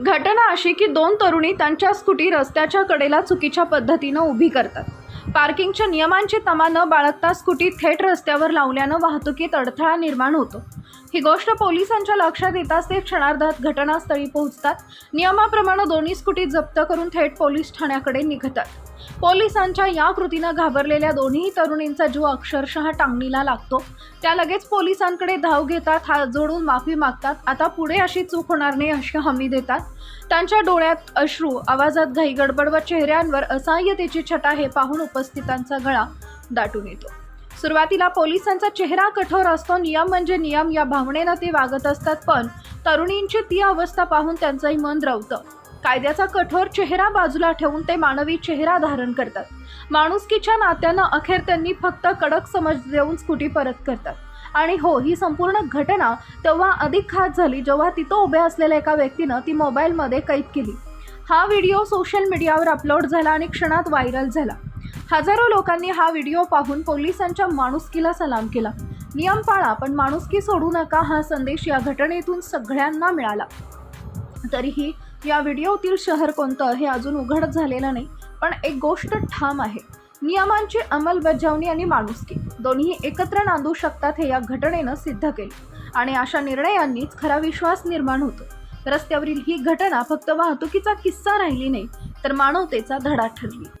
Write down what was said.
घटना अशी की दोन तरुणी त्यांच्या स्कूटी रस्त्याच्या कडेला चुकीच्या पद्धतीनं उभी करतात. पार्किंगच्या नियमांची तमा न बाळगता स्कूटी थेट रस्त्यावर लावल्यानं वाहतुकीत अडथळा निर्माण होतो. ही गोष्ट पोलिसांच्या लक्षात येताच ते क्षणार्धात घटनास्थळी पोहोचतात. नियमाप्रमाणे दोन्ही स्कूटी जप्त करून थेट पोलीस ठाण्याकडे निघतात. पोलिसांच्या या कृतीनं घाबरलेल्या दोन्ही तरुणींचा जीव अक्षरशः टांगणीला लागतो. त्या लगेच पोलिसांकडे धाव घेतात हात जोडून माफी मागतात. आता पुढे अशी चूक होणार नाही अशी हमी देतात. त्यांच्या डोळ्यात अश्रू आवाजात घाईगडबड व चेहऱ्यांवर असहाय्यतेची छटा हे पाहून उपस्थितांचा गळा दाटून येतो. सुरुवातीला पोलिसांचा चेहरा कठोर असतो. नियम म्हणजे नियम. या भावनेनं ते वागत असतात. पण तरुणींची ती अवस्था पाहून त्यांचंही मन द्रवतं. कायद्याचा कठोर चेहरा बाजूला ठेवून ते मानवी चेहरा धारण करतात. माणुसकीच्या नात्यानं अखेर त्यांनी फक्त कडक समज देऊन स्कूटी परत करतात. आणि हो ही संपूर्ण घटना तेव्हा अधिक खास झाली जेव्हा तिथं उभ्या असलेल्या एका व्यक्तीनं ती मोबाईलमध्ये कैद केली. हा व्हिडिओ सोशल मीडियावर अपलोड झाला आणि क्षणात व्हायरल झाला. हजारो लोकांनी हा व्हिडिओ पाहून पोलिसांच्या माणुसकीला सलाम केला. नियम पाळा पण माणुसकी सोडू नका हा संदेश या घटनेतून सगळ्यांना मिळाला. तरीही या व्हिडिओतील शहर कोणतं हे अजून उघड झालेलं नाही पण एक गोष्ट ठाम आहे. नियमांची अंमलबजावणी आणि माणुसकी दोन्ही एकत्र नांदू शकतात हे या घटनेनं सिद्ध केले. आणि अशा निर्णयांनीच खरा विश्वास निर्माण होतो. रस्त्यावरील ही घटना फक्त वाहतुकीचा किस्सा राहिली नाही तर मानवतेचा धडा ठरली.